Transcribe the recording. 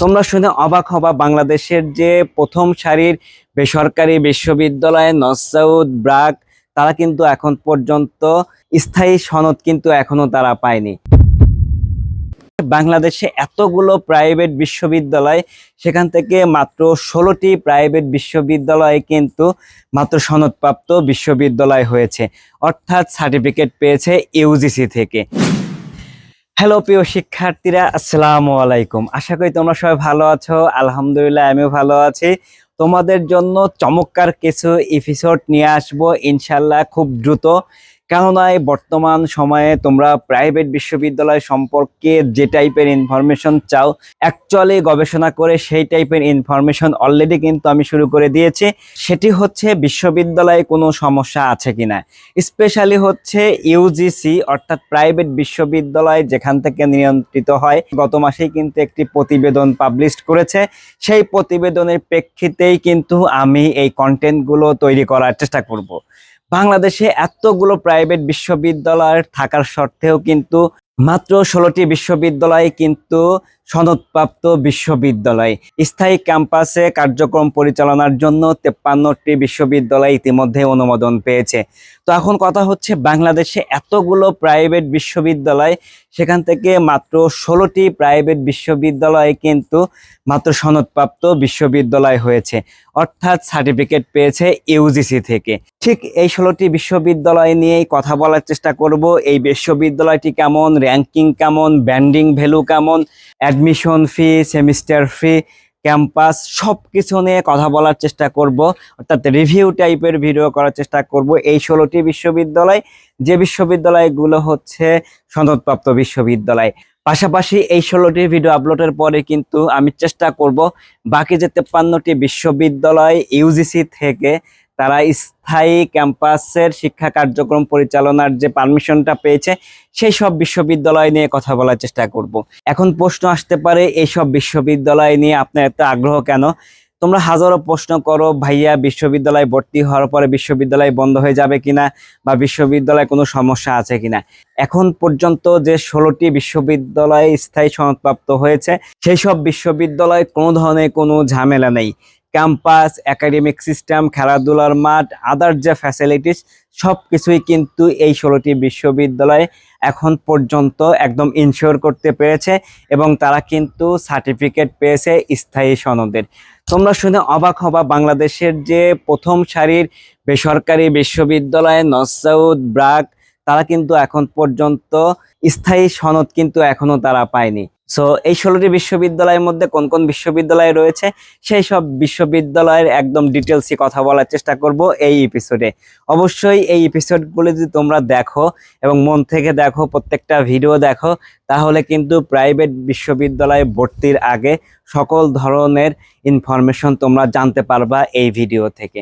তোমরা শুনে অবাক হবা, বাংলাদেশের যে প্রথম সারির বেসরকারি বিশ্ববিদ্যালয় নসাউদ ব্রাক, তারা কিন্তু এখন পর্যন্ত স্থায়ী সনদ কিন্তু এখনও তারা পায়নি। বাংলাদেশে এতগুলো প্রাইভেট বিশ্ববিদ্যালয়, সেখান থেকে মাত্র ষোলোটি প্রাইভেট বিশ্ববিদ্যালয় কিন্তু মাত্র সনদপ্রাপ্ত বিশ্ববিদ্যালয় হয়েছে, অর্থাৎ সার্টিফিকেট পেয়েছে ইউজিসি থেকে। হ্যালো প্রিয় শিক্ষার্থীরা, আসসালামু আলাইকুম। আশা করি তোমরা সবাই ভালো আছো। আলহামদুলিল্লাহ, আমিও ভালো আছি। তোমাদের জন্য চমৎকার কিছু এপিসোড নিয়ে আসব ইনশাল্লাহ খুব দ্রুত। কেননা বর্তমান সময়ে তোমরা প্রাইভেট বিশ্ববিদ্যালয় সম্পর্কে যে টাইপের ইনফরমেশন চাও অ্যাকচুয়ালি গবেষণা করে সেই টাইপের ইনফরমেশন অলরেডি কিন্তু আমি শুরু করে দিয়েছি। সেটি হচ্ছে বিশ্ববিদ্যালয়ে কোনো সমস্যা আছে কিনা। স্পেশালি হচ্ছে ইউজিসি অর্থাৎ প্রাইভেট বিশ্ববিদ্যালয় যেখান থেকে নিয়ন্ত্রিত হয়, গত মাসেই কিন্তু একটি প্রতিবেদন পাবলিশ করেছে। সেই প্রতিবেদনের প্রেক্ষিতেই কিন্তু আমি এই কন্টেন্টগুলো তৈরি করার চেষ্টা করব। বাংলাদেশে এতগুলো প্রাইভেট বিশ্ববিদ্যালয় থাকার সত্ত্বেও কিন্তু মাত্র ষোলোটি বিশ্ববিদ্যালয় কিন্তু সনদপ্রাপ্ত বিশ্ববিদ্যালয়। স্থায়ী ক্যাম্পাসে কার্যক্রম পরিচালনার জন্য তেপ্পান্নটি বিশ্ববিদ্যালয় ইতিমধ্যে অনুমোদন পেয়েছে। তো এখন কথা হচ্ছে বাংলাদেশে এতগুলো প্রাইভেট বিশ্ববিদ্যালয়, সেখান থেকে মাত্র ষোলোটি প্রাইভেট বিশ্ববিদ্যালয় কিন্তু মাত্র সনদপ্রাপ্ত বিশ্ববিদ্যালয় হয়েছে। অর্থাৎ সার্টিফিকেট পেয়েছে ইউজিসি থেকে। ঠিক এই ষোলোটি বিশ্ববিদ্যালয় নিয়েই কথা বলার চেষ্টা করব। এই বিশ্ববিদ্যালয়টি কেমন? র্যাঙ্কিং কেমন? ব্যান্ডিং ভ্যালু কেমন? Admission fee semester fee campus সব কিছু নিয়ে কথা বলার চেষ্টা করব। অর্থাৎ রিভিউ টাইপের ভিডিও করার চেষ্টা করব। এই ষোলোটি বিশ্ববিদ্যালয়, যে বিশ্ববিদ্যালয়গুলো হচ্ছে সনদপ্রাপ্ত বিশ্ববিদ্যালয়। পাশাপাশি এই ষোলোটি ভিডিও আপলোডের পরে কিন্তু আমি চেষ্টা করব বাকি যে তেপ্পান্নটি বিশ্ববিদ্যালয় ইউজিসি থেকে তারা স্থায়ী ক্যাম্পাসের শিক্ষা কার্যক্রম পরিচালনার যে পারমিশনটা পেয়েছে, সেই সব বিশ্ববিদ্যালয় নিয়ে কথা বলার চেষ্টা করব। এখন প্রশ্ন আসতে পারে, এই সব বিশ্ববিদ্যালয় নিয়ে আপনার এত আগ্রহ কেন? তোমরা হাজারো প্রশ্ন করো, ভাইয়া বিশ্ববিদ্যালয় ভর্তি হওয়ার পরে বিশ্ববিদ্যালয় বন্ধ হয়ে যাবে কিনা বা বিশ্ববিদ্যালয়ে কোনো সমস্যা আছে কিনা? এখন পর্যন্ত যে ষোলোটি বিশ্ববিদ্যালয় স্থায়ী সনদপ্রাপ্ত হয়েছে, সেই সব বিশ্ববিদ্যালয়ে কোনো ধরনের কোনো ঝামেলা নেই। ক্যাম্পাস একাডেমিক সিস্টেম খেলাধুলার মাঠ আদার যে ফ্যাসিলিটিস সব কিছুই কিন্তু এই ষোলোটি বিশ্ববিদ্যালয়ে এখন পর্যন্ত একদম ইনশিওর করতে পেরেছে এবং তারা কিন্তু সার্টিফিকেট পেয়েছে স্থায়ী সনদের। তোমরা শুনে অবাক হবা, বাংলাদেশের যে প্রথম সারির বেসরকারি বিশ্ববিদ্যালয় নসাউদ ব্রাক, তারা কিন্তু এখন পর্যন্ত স্থায়ী সনদ কিন্তু এখনও তারা পায়নি। সো এই ষোলোটি বিশ্ববিদ্যালয়ের মধ্যে কোন কোন বিশ্ববিদ্যালয় রয়েছে? সেই সব বিশ্ববিদ্যালয়ের একদম ডিটেলসে কথা বলার চেষ্টা করব এই এপিসোডে অবশ্যই এই এপিসোডগুলো যদি তোমরা দেখো এবং মন থেকে দেখো, প্রত্যেকটা ভিডিও দেখো, তাহলে কিন্তু প্রাইভেট বিশ্ববিদ্যালয়ে ভর্তির আগে সকল ধরনের ইনফরমেশন তোমরা জানতে পারবা এই ভিডিও থেকে।